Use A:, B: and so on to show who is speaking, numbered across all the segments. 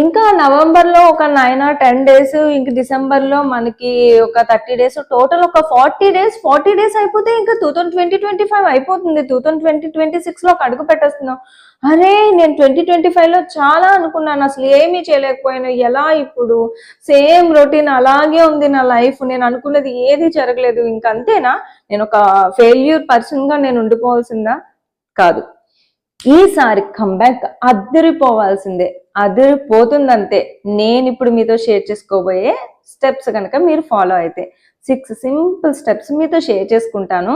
A: ఇంకా నవంబర్లో ఒక నైన్ ఆర్ టెన్ డేస్ ఇంక డిసెంబర్లో మనకి ఒక థర్టీ డేస్ టోటల్ ఒక ఫార్టీ డేస్ ఫార్టీ డేస్ అయిపోతే ఇంకా two thousand twenty twenty five అయిపోతుంది. టూ థౌసండ్ ట్వంటీ ట్వంటీ సిక్స్లో ఒక అడుగు పెట్టేస్తున్నాం. అరే నేను ట్వంటీ ట్వంటీ ఫైవ్లో చాలా అనుకున్నాను. అసలు ఏమీ చేయలేకపోయాను. ఎలా ఇప్పుడు? సేమ్ రొటీన్ అలాగే ఉంది నా లైఫ్. నేను అనుకున్నది ఏది జరగలేదు. ఇంకా అంతేనా? నేను ఒక ఫెయిల్యూర్ పర్సన్గా నేను ఉండిపోవాల్సిందా? కాదు. ఈసారి కంబ్యాక్ అదిరిపోవాల్సిందే అదిరిపోతుందంతే. నేను ఇప్పుడు మీతో షేర్ చేసుకోబోయే స్టెప్స్ కనుక మీరు ఫాలో అయితే సిక్స్ సింపుల్ స్టెప్స్ మీతో షేర్ చేసుకుంటాను.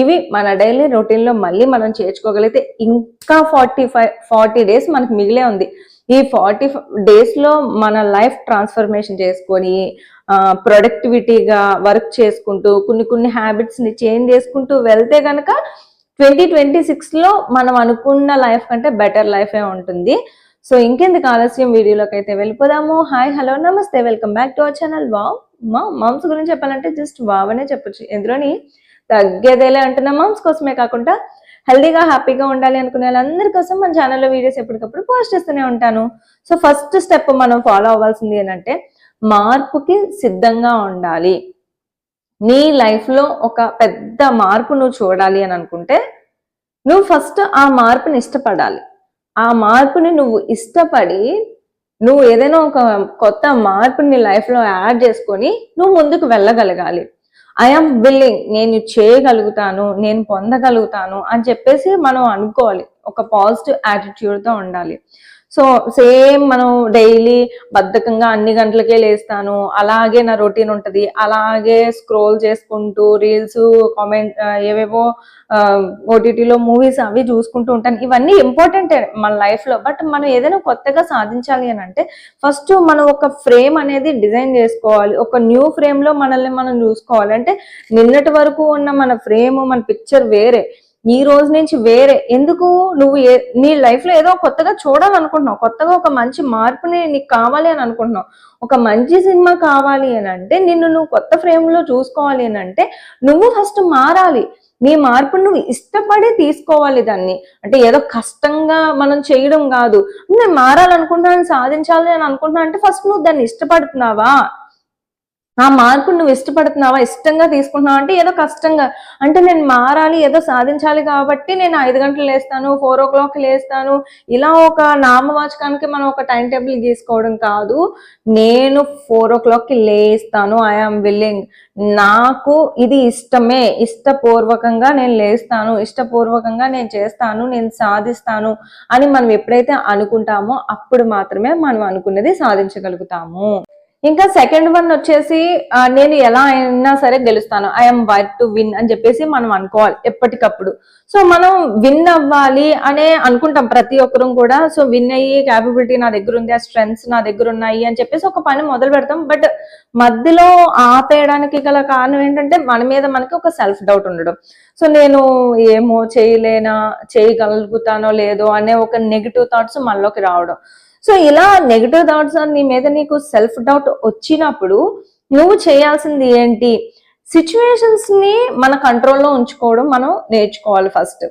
A: ఇవి మన డైలీ రొటీన్లో మళ్ళీ మనం చేర్చుకోగలిగితే ఇంకా ఫార్టీ ఫైవ్ ఫార్టీ డేస్ మనకు మిగిలే ఉంది. ఈ ఫార్టీ డేస్లో మన లైఫ్ ట్రాన్స్ఫర్మేషన్ చేసుకొని ప్రొడక్టివిటీగా వర్క్ చేసుకుంటూ కొన్ని కొన్ని హ్యాబిట్స్ని చేంజ్ చేసుకుంటూ వెళ్తే కనుక ట్వంటీ ట్వంటీ సిక్స్లో మనం అనుకున్న లైఫ్ కంటే బెటర్ లైఫే ఉంటుంది. సో ఇంకెందుకు ఆలస్యం వీడియోలోకి అయితే వెళ్ళిపోదాము. హాయ్ హలో నమస్తే. Welcome back to our channel wow మా మామ్స్ గురించి చెప్పాలంటే జస్ట్ వావ్ అనే చెప్పొచ్చు. ఎందులోని? తగ్గేదేలే అంటున్న మామ్స్ కోసమే కాకుండా హెల్దీగా హ్యాపీగా ఉండాలి అనుకునే వాళ్ళందరి కోసం మన ఛానల్లో వీడియోస్ ఎప్పటికప్పుడు పోస్ట్ చేస్తూనే ఉంటాను. సో ఫస్ట్ స్టెప్ మనం ఫాలో అవ్వాల్సింది ఏంటంటే మార్పుకి సిద్ధంగా ఉండాలి. నీ లైఫ్లో ఒక పెద్ద మార్పు నువ్వు చూడాలి అని అనుకుంటే నువ్వు ఫస్ట్ ఆ మార్పుని ఇష్టపడాలి. ఆ మార్పుని నువ్వు ఇష్టపడి నువ్వు ఏదైనా ఒక కొత్త మార్పుని లైఫ్లో యాడ్ చేసుకొని నువ్వు ముందుకు వెళ్ళగలగాలి. ఐఎమ్ విల్లింగ్ నేను చేయగలుగుతాను నేను పొందగలుగుతాను అని చెప్పేసి మనం అనుకోవాలి. ఒక పాజిటివ్ యాటిట్యూడ్తో ఉండాలి. సో సేమ్ మనం డైలీ బద్ధకంగా అన్ని గంటలకే లేస్తాను అలాగే నా రొటీన్ ఉంటుంది. అలాగే స్క్రోల్ చేసుకుంటూ రీల్స్ కామెంట్ ఏవేవో ఓటీటీలో మూవీస్ అవి చూసుకుంటూ ఉంటాను. ఇవన్నీ ఇంపార్టెంటే మన లైఫ్లో. బట్ మనం ఏదైనా కొత్తగా సాధించాలి అని అంటే ఫస్ట్ మనం ఒక ఫ్రేమ్ అనేది డిజైన్ చేసుకోవాలి. ఒక న్యూ ఫ్రేమ్లో మనల్ని మనం చూసుకోవాలి. అంటే నిన్నటి వరకు ఉన్న మన ఫ్రేమ్ మన పిక్చర్ వేరే. ఈ రోజు నుంచి వేరే. ఎందుకు? నువ్వు నీ లైఫ్లో ఏదో కొత్తగా చూడాలనుకుంటున్నావు. కొత్తగా ఒక మంచి మార్పుని నీకు కావాలి అని అనుకుంటున్నావు. ఒక మంచి సినిమా కావాలి అని అంటే నిన్ను నువ్వు కొత్త ఫ్రేమ్లో చూసుకోవాలి అని అంటే నువ్వు ఫస్ట్ మారాలి. నీ మార్పును నువ్వు ఇష్టపడి తీసుకోవాలి దాన్ని. అంటే ఏదో కష్టంగా మనం చేయడం కాదు. నేను మారాలనుకుంటున్నాను సాధించాలి అని అనుకుంటున్నా అంటే ఫస్ట్ నువ్వు దాన్ని ఇష్టపడుతున్నావా? ఆ మార్పు నువ్వు ఇష్టపడుతున్నావా ఇష్టంగా తీసుకుంటున్నావా అంటే ఏదో కష్టంగా. అంటే నేను మారాలి ఏదో సాధించాలి కాబట్టి నేను ఐదు గంటలు లేస్తాను ఫోర్ ఓ క్లాక్ లేస్తాను. ఇలా ఒక నామవాచకానికి మనం ఒక టైం టేబుల్ గీసుకోవడం కాదు. నేను ఫోర్ ఓ క్లాక్కి లేస్తాను ఐఆమ్ విల్లింగ్ నాకు ఇది ఇష్టమే. ఇష్టపూర్వకంగా నేను లేస్తాను ఇష్టపూర్వకంగా నేను చేస్తాను నేను సాధిస్తాను అని మనం ఎప్పుడైతే అనుకుంటామో అప్పుడు మాత్రమే మనం అనుకున్నది సాధించగలుగుతాము. ఇంకా సెకండ్ వన్ వచ్చేసి నేను ఎలా అయినా సరే గెలుస్తాను. ఐఎమ్ వైట్ టు విన్ అని చెప్పేసి మనం అనుకోవాలి ఎప్పటికప్పుడు. సో మనం విన్ అవ్వాలి అనే అనుకుంటాం ప్రతి ఒక్కరం కూడా. సో విన్ అయ్యి క్యాపబిలిటీ నా దగ్గర ఉంది ఆ స్ట్రెంగ్స్ నా దగ్గర ఉన్నాయి అని చెప్పేసి ఒక పని మొదలు పెడతాం. బట్ మధ్యలో ఆపేయడానికి గల కారణం ఏంటంటే మన మీద మనకి ఒక సెల్ఫ్ డౌట్ ఉండడం. సో నేను ఏమో చేయలేనా చేయగలుగుతానో లేదో అనే ఒక నెగిటివ్ థాట్స్ మనలోకి రావడం. సో ఇలా నెగిటివ్ థాట్స్ నీ మీద నీకు సెల్ఫ్ డౌట్ వచ్చినప్పుడు నువ్వు చేయాల్సింది ఏంటి? సిచ్యువేషన్స్ని మన కంట్రోల్లో ఉంచుకోవడం మనం నేర్చుకోవాలి ఫస్ట్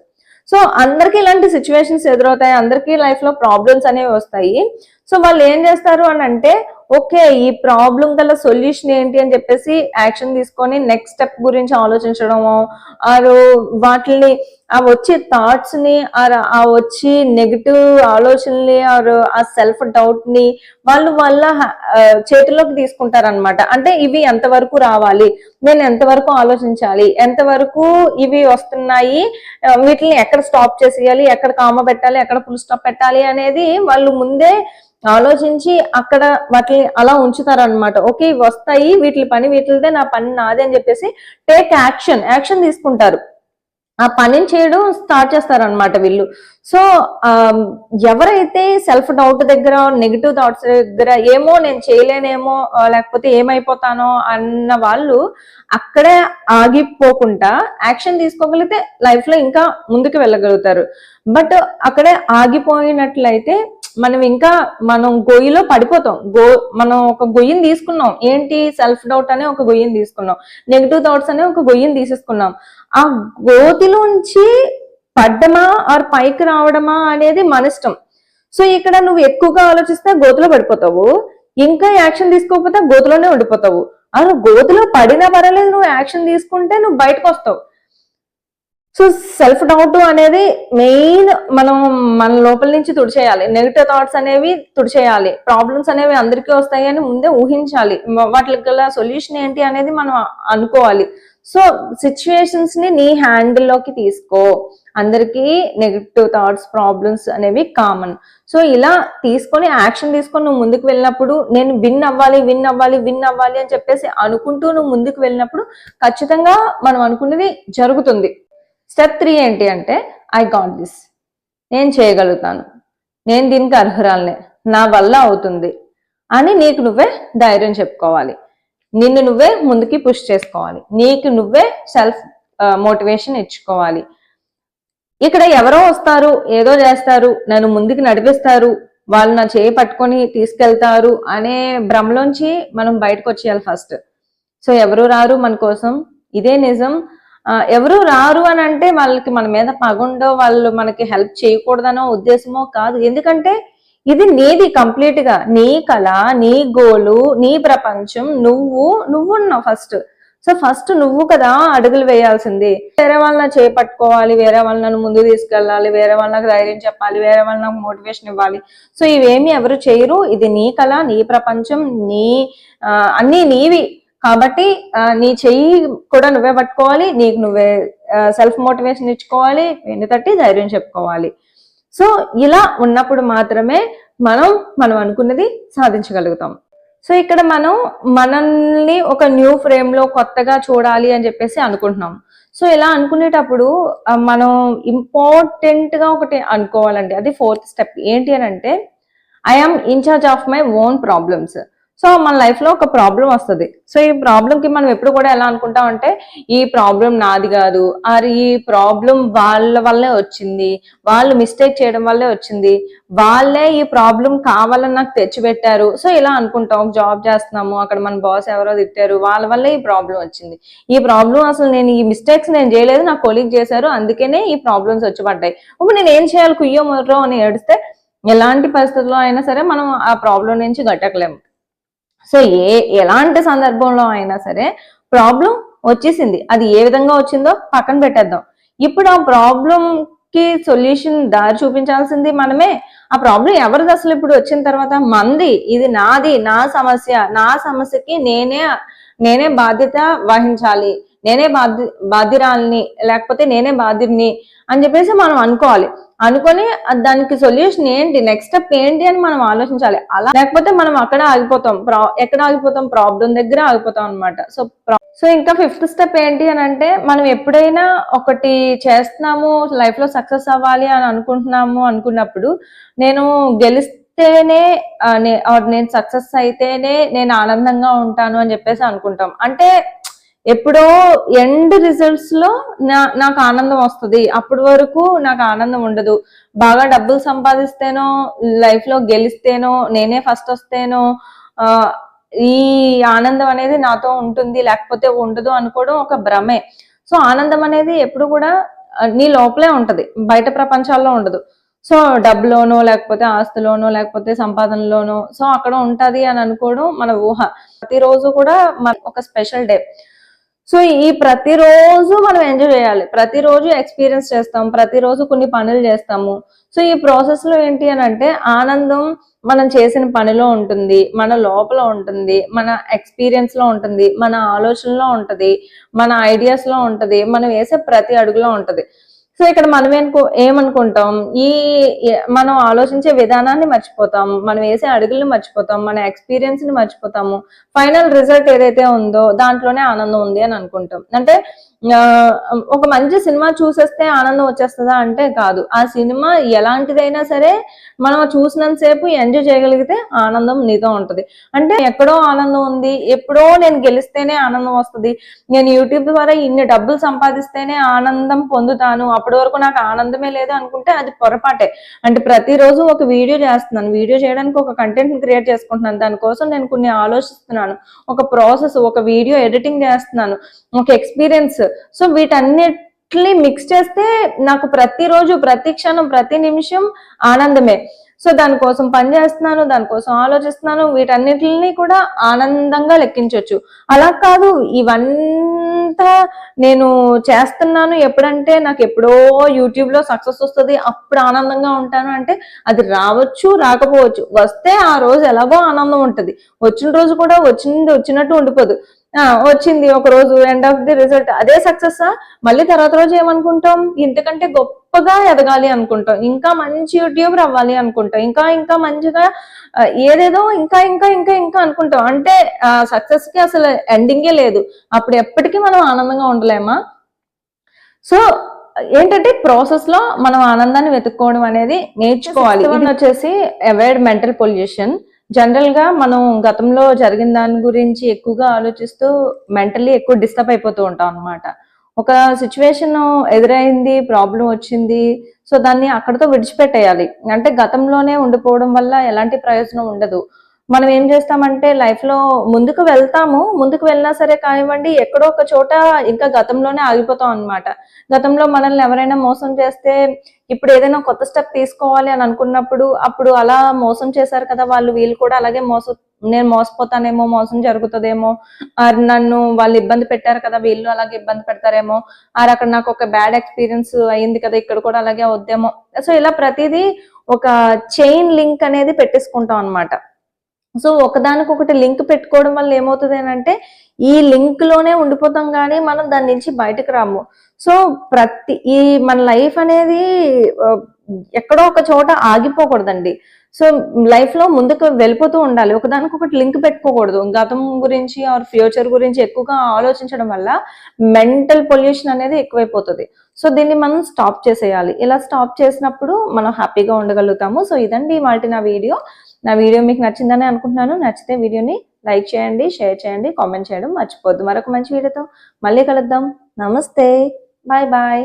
A: సో అందరికీ ఇలాంటి సిచ్యువేషన్స్ ఎదురవుతాయి అందరికీ లైఫ్లో ప్రాబ్లమ్స్ అనేవి వస్తాయి. సో వాళ్ళు ఏం చేస్తారు అని అంటే ఓకే ఈ ప్రాబ్లం గల సొల్యూషన్ ఏంటి? అని చెప్పేసి యాక్షన్ తీసుకొని నెక్స్ట్ స్టెప్ గురించి ఆలోచించడము ఆరు వాటిని ఆ వచ్చే థాట్స్ని ఆ వచ్చి నెగిటివ్ ఆలోచనని ఆర్ ఆ సెల్ఫ్ డౌట్ని వాళ్ళు వాళ్ళ చేతిలోకి తీసుకుంటారనమాట అంటే ఇవి ఎంతవరకు రావాలి? నేను ఎంతవరకు ఆలోచించాలి? ఎంతవరకు ఇవి వస్తున్నాయి? వీటిని ఎక్కడ స్టాప్ చేసేయాలి? ఎక్కడ కామ పెట్టాలి? ఎక్కడ ఫుల్ స్టాప్ పెట్టాలి అనేది వాళ్ళు ముందే ఆలోచించి అక్కడ వాటిని అలా ఉంచుతారనమాట ఓకే వస్తాయి వీటి పని వీటిదే నా పని నాదే అని చెప్పేసి టేక్ యాక్షన్ యాక్షన్ తీసుకుంటారు. ఆ పనిని చేయడం స్టార్ట్ చేస్తారనమాట వీళ్ళు. సో ఎవరైతే సెల్ఫ్ డౌట్ దగ్గర నెగిటివ్ థాట్స్ దగ్గర ఏమో నేను చేయలేనేమో లేకపోతే ఏమైపోతానో అన్న వాళ్ళు అక్కడే ఆగిపోకుండా యాక్షన్ తీసుకోగలిగితే లైఫ్లో ఇంకా ముందుకు వెళ్ళగలుగుతారు. బట్ అక్కడే ఆగిపోయినట్లయితే మనం ఇంకా మనం గొయ్యిలో పడిపోతాం. గో మనం ఒక గొయ్యిని తీసుకున్నాం. ఏంటి సెల్ఫ్ డౌట్ అనే ఒక గొయ్యిని తీసుకున్నాం. నెగిటివ్ థాట్స్ అనే ఒక గొయ్యిని తీసేసుకున్నాం. ఆ గోతిలోంచి పడ్డమా ఆర్ పైకి రావడమా అనేది మన ఇష్టం సో ఇక్కడ నువ్వు ఎక్కువగా ఆలోచిస్తే గోతులో పడిపోతావు. ఇంకా యాక్షన్ తీసుకోకపోతే గోతులోనే ఉండిపోతావు. అసలు గోతులో పడినా పర్వాలేదు నువ్వు యాక్షన్ తీసుకుంటే నువ్వు బయటకు వస్తావు. సో సెల్ఫ్ డౌట్ అనేది మెయిన్ మనం మన లోపల నుంచి తుడిచేయాలి. నెగిటివ్ థాట్స్ అనేవి తుడిచేయాలి. ప్రాబ్లమ్స్ అనేవి అందరికీ వస్తాయి అని ముందే ఊహించాలి. వాటికి గల సొల్యూషన్ ఏంటి అనేది మనం అనుకోవాలి. సో సిచ్యుయేషన్స్ని నీ హ్యాండిల్లోకి తీసుకో. అందరికీ నెగిటివ్ థాట్స్ ప్రాబ్లమ్స్ అనేవి కామన్ సో ఇలా తీసుకొని యాక్షన్ తీసుకొని నువ్వు ముందుకు వెళ్ళినప్పుడు నేను విన్ అవ్వాలి విన్ అవ్వాలి విన్ అవ్వాలి అని చెప్పేసి అనుకుంటూ నువ్వు ముందుకు వెళ్ళినప్పుడు ఖచ్చితంగా మనం అనుకున్నది జరుగుతుంది. స్టెప్ త్రీ ఏంటి అంటే ఐ గాట్ దిస్ నేను చేయగలుగుతాను. నేను దీనికి అర్హురాలనే. నా వల్ల అవుతుంది అని నీకు నువ్వే ధైర్యం చెప్పుకోవాలి. నిన్ను నువ్వే ముందుకి పుష్ చేసుకోవాలి. నీకు నువ్వే సెల్ఫ్ మోటివేషన్ ఇచ్చుకోవాలి. ఇక్కడ ఎవరో వస్తారు ఏదో చేస్తారు నన్ను ముందుకు నడిపిస్తారు వాళ్ళు నా చేయి పట్టుకొని తీసుకెళ్తారు అనే భ్రమలోంచి మనం బయటకు వచ్చేయాలి ఫస్ట్ సో ఎవరు రారు మన కోసం? ఇదే నిజం. ఎవరు రారు అని అంటే వాళ్ళకి మన మీద పగుండో వాళ్ళు మనకి హెల్ప్ చేయకూడదనో ఉద్దేశమో కాదు. ఎందుకంటే ఇది నీది కంప్లీట్గా. నీ కళ నీ గోలు నీ ప్రపంచం నువ్వు నువ్వు ఉన్నావు ఫస్ట్ సో ఫస్ట్ నువ్వు కదా అడుగులు వేయాల్సింది. వేరే వాళ్ళని చేపట్టుకోవాలి వేరే వాళ్ళని ముందు తీసుకెళ్ళాలి వేరే వాళ్ళకి ధైర్యం చెప్పాలి వేరే వాళ్ళకి మోటివేషన్ ఇవ్వాలి. సో ఇవేమి ఎవరు చేయరు. ఇది నీ కళ నీ ప్రపంచం నీ అన్ని అన్నీ నీవి. కాబట్టి నీ చెయ్యి కూడా నువ్వే పట్టుకోవాలి నీకు నువ్వే సెల్ఫ్ మోటివేషన్ ఇచ్చుకోవాలి వెన్ను తట్టి ధైర్యం చెప్పుకోవాలి. సో ఇలా ఉన్నప్పుడు మాత్రమే మనం మనం అనుకున్నది సాధించగలుగుతాం. సో ఇక్కడ మనం మనల్ని ఒక న్యూ ఫ్రేమ్లో కొత్తగా చూడాలి అని చెప్పేసి అనుకుంటున్నాం. సో ఇలా అనుకునేటప్పుడు మనం ఇంపార్టెంట్గా ఒకటి అనుకోవాలండి. అది ఫోర్త్ స్టెప్ ఏంటి అని అంటే I'm incharge of my own problems so మన లైఫ్లో ఒక ప్రాబ్లం వస్తుంది. సో ఈ ప్రాబ్లం కి మనం ఎప్పుడు కూడా ఎలా అనుకుంటాం అంటే ఈ ప్రాబ్లం నాది కాదు ఆర్ ఈ ప్రాబ్లం వాళ్ళ వల్లే వచ్చింది వాళ్ళు మిస్టేక్ చేయడం వల్లే వచ్చింది వాళ్ళే ఈ ప్రాబ్లం కావాలని నాకు తెచ్చిపెట్టారు. సో ఇలా అనుకుంటాం జాబ్ చేస్తున్నాము అక్కడ మన బాస్ ఎవరో తిట్టారు వాళ్ళ వల్లే ఈ ప్రాబ్లం వచ్చింది. ఈ ప్రాబ్లం అసలు నేను ఈ మిస్టేక్స్ నేను చేయలేదు నా కొలీగ్ చేశారు అందుకనే ఈ ప్రాబ్లమ్స్ వచ్చి పడ్డాయి. ఇప్పుడు నేను ఏం చేయాలి కుయ్యో మొర్రో అని ఏడిస్తే ఎలాంటి పరిస్థితుల్లో అయినా సరే మనం ఆ ప్రాబ్లం నుంచి గట్టకలేము సో ఏ ఎలాంటి సందర్భంలో అయినా సరే ప్రాబ్లం వచ్చేసింది. అది ఏ విధంగా వచ్చిందో పక్కన పెట్టేద్దాం. ఇప్పుడు ఆ ప్రాబ్లం కి సొల్యూషన్ దారి చూపించాల్సింది మనమే. ఆ ప్రాబ్లం ఎవరిది అసలు ఇప్పుడు వచ్చిన తర్వాత? మంది. ఇది నాది నా సమస్య. నా సమస్యకి నేనే నేనే బాధ్యత వహించాలి. నేనే బాధ్య బాధ్యురాల్ని లేకపోతే నేనే బాధ్యుడిని అని చెప్పేసి మనం అనుకోవాలి. అనుకొని దానికి సొల్యూషన్ ఏంటి? నెక్స్ట్ స్టెప్ ఏంటి అని మనం ఆలోచించాలి. అలా లేకపోతే మనం అక్కడ ఆగిపోతాం. ప్రా- ఎక్కడ ఆగిపోతాం? ప్రాబ్లం దగ్గర ఆగిపోతాం అనమాట సో సో ఇంకా ఫిఫ్త్ స్టెప్ ఏంటి అని అంటే మనం ఎప్పుడైనా ఒకటి చేస్తున్నాము లైఫ్లో సక్సెస్ అవ్వాలి అని అనుకుంటున్నాము అనుకున్నప్పుడు నేను గెలిస్తేనే నేను సక్సెస్ అయితేనే నేను ఆనందంగా ఉంటాను అని చెప్పేసి అనుకుంటాం. అంటే ఎప్పుడో ఎండ్ రిజల్ట్స్లో నా నాకు ఆనందం వస్తుంది. అప్పటి వరకు నాకు ఆనందం ఉండదు. బాగా డబ్బులు సంపాదిస్తేనో లైఫ్లో గెలిస్తేనో నేనే ఫస్ట్ వస్తేనో ఈ ఆనందం అనేది నాతో ఉంటుంది లేకపోతే ఉండదు అనుకోవడం ఒక భ్రమే. సో ఆనందం అనేది ఎప్పుడు కూడా నీ లోపలే ఉంటది. బయట ప్రపంచాల్లో ఉండదు. సో డబ్బులోనో లేకపోతే ఆస్తులోనో లేకపోతే సంపాదనలోనో సో అక్కడ ఉంటది అని అనుకోవడం మన ఊహ. ప్రతిరోజు కూడా మన ఒక స్పెషల్ డే సో ఈ ప్రతిరోజు మనం ఎంజాయ్ చేయాలి. ప్రతిరోజు ఎక్స్పీరియన్స్ చేస్తాం. ప్రతిరోజు కొన్ని పనులు చేస్తాము. సో ఈ ప్రాసెస్లో ఏంటి అని అంటే ఆనందం మనం చేసిన పనిలో ఉంటుంది. మన లోపల ఉంటుంది. మన ఎక్స్పీరియన్స్లో ఉంటుంది. మన ఆలోచనలో ఉంటుంది. మన ఐడియాస్లో ఉంటది. మనం వేసే ప్రతి అడుగులో ఉంటుంది. సో ఇక్కడ మనం ఏనుకో ఏమనుకుంటాం? ఈ మనం ఆలోచించే విధానాన్ని మర్చిపోతాం. మనం వేసే అడుగుల్ని మర్చిపోతాం. మన ఎక్స్పీరియన్స్ని మర్చిపోతాము. ఫైనల్ రిజల్ట్ ఏదైతే ఉందో దాంట్లోనే ఆనందం ఉంది అని అనుకుంటాం. అంటే ఒక మంచి సినిమా చూసేస్తే ఆనందం వచ్చేస్తుందా అంటే కాదు. ఆ సినిమా ఎలాంటిదైనా సరే మనం చూసినంతసేపు ఎంజాయ్ చేయగలిగితే ఆనందం నీతో ఉంటుంది. అంటే ఎక్కడో ఆనందం ఉంది ఎప్పుడో నేను గెలిస్తేనే ఆనందం వస్తుంది. నేను యూట్యూబ్ ద్వారా ఇన్ని డబ్బులు సంపాదిస్తేనే ఆనందం పొందుతాను. అప్పటి వరకు నాకు ఆనందమే లేదు అనుకుంటే అది పొరపాటే. అంటే ప్రతిరోజు ఒక వీడియో చేస్తున్నాను. వీడియో చేయడానికి ఒక కంటెంట్ క్రియేట్ చేసుకుంటున్నాను. దానికోసం నేను కొన్ని ఆలోచిస్తున్నాను. ఒక ప్రాసెస్ ఒక వీడియో ఎడిటింగ్ చేస్తున్నాను. ఒక ఎక్స్పీరియన్స్ సో వీటన్నిటిని మిక్స్ చేస్తే నాకు ప్రతిరోజు ప్రతి క్షణం ప్రతి నిమిషం ఆనందమే. సో దానికోసం పని చేస్తున్నాను దానికోసం ఆలోచిస్తున్నాను వీటన్నిటిని కూడా ఆనందంగా లెక్కించవచ్చు అలా కాదు ఇవంతా నేను చేస్తున్నాను ఎప్పుడంటే నాకు ఎప్పుడో యూట్యూబ్లో సక్సెస్ వస్తుంది అప్పుడు ఆనందంగా ఉంటాను అంటే అది రావచ్చు రాకపోవచ్చు. వస్తే ఆ రోజు ఎలాగో ఆనందం ఉంటుంది. వచ్చిన రోజు కూడా వచ్చింది వచ్చినట్టు ఉండిపోదు. వచ్చింది ఒక రోజు ఎండ్ ఆఫ్ ది రిజల్ట్ అదే సక్సెస్ మళ్ళీ తర్వాత రోజు ఏమనుకుంటాం? ఇంతకంటే గొప్పగా ఎదగాలి అనుకుంటాం. ఇంకా మంచి యూట్యూబర్ అవ్వాలి అనుకుంటాం. ఇంకా ఇంకా మంచిగా ఏదేదో ఇంకా ఇంకా ఇంకా ఇంకా అనుకుంటాం. అంటే సక్సెస్కి అసలు ఎండింగే లేదు. అప్పుడు ఎప్పటికీ మనం ఆనందంగా ఉండలేమా? సో ఏంటంటే ప్రాసెస్లో మనం ఆనందాన్ని వెతుక్కోవడం అనేది నేర్చుకోవాలి. ఇది వచ్చేసి అవాయిడ్ మెంటల్ పొల్యూషన్ జనరల్గా మనం గతంలో జరిగిన దాని గురించి ఎక్కువగా ఆలోచిస్తూ మెంటలీ ఎక్కువ డిస్టర్బ్ అయిపోతూ ఉంటాం అన్నమాట. ఒక సిచ్యువేషన్ ఎదురైంది ప్రాబ్లం వచ్చింది సో దాన్ని అక్కడతో విడిచిపెట్టేయాలి. అంటే గతంలోనే ఉండిపోవడం వల్ల ఎలాంటి ప్రయోజనం ఉండదు. మనం ఏం చేస్తామంటే లైఫ్లో ముందుకు వెళ్తాము ముందుకు వెళ్ళినా సరే కానివ్వండి ఎక్కడో ఒక చోట ఇంకా గతంలోనే ఆగిపోతాం అన్నమాట. గతంలో మనల్ని ఎవరైనా మోసం చేస్తే ఇప్పుడు ఏదైనా కొత్త స్టెప్ తీసుకోవాలి అని అనుకున్నప్పుడు అప్పుడు అలా మోసం చేశారు కదా వాళ్ళు వీళ్ళు కూడా అలాగే మోసం నేను మోసపోతానేమో మోసం జరుగుతుందేమో నన్ను వాళ్ళు ఇబ్బంది పెట్టారు కదా వీళ్ళు అలాగే ఇబ్బంది పెడతారేమో ఆర్ అక్కడ నాకు ఒక బ్యాడ్ ఎక్స్పీరియన్స్ అయింది కదా ఇక్కడ కూడా అలాగే వద్దేమో సో ఇలా ప్రతిదీ ఒక చైన్ లింక్ అనేది పెట్టేసుకుంటాం అన్నమాట. సో ఒకదానికొకటి లింక్ పెట్టుకోవడం వల్ల ఏమవుతుంది అంటే ఈ లింక్లోనే ఉండిపోతాం కానీ మనం దాని నుంచి బయటకు రాము. సో ప్రతి ఈ మన లైఫ్ అనేది ఎక్కడో ఒక చోట ఆగిపోకూడదండి. సో లైఫ్లో ముందుకు వెళ్ళిపోతూ ఉండాలి. ఒకదానికొకటి లింక్ పెట్టుకోకూడదు. గతం గురించి ఆర్ ఫ్యూచర్ గురించి ఎక్కువగా ఆలోచించడం వల్ల మెంటల్ పొల్యూషన్ అనేది ఎక్కువైపోతుంది. సో దీన్ని మనం స్టాప్ చేసేయాలి. ఇలా స్టాప్ చేసినప్పుడు మనం హ్యాపీగా ఉండగలుగుతాము. సో ఇదండి వాటి నా వీడియో. నా వీడియో మీకు నచ్చిందని అనుకుంటున్నాను. నచ్చితే వీడియోని లైక్ చేయండి షేర్ చేయండి కామెంట్ చేయడం మర్చిపోద్దు మరొక మంచి వీడియోతో మళ్ళీ కలుద్దాం. నమస్తే. Bye bye.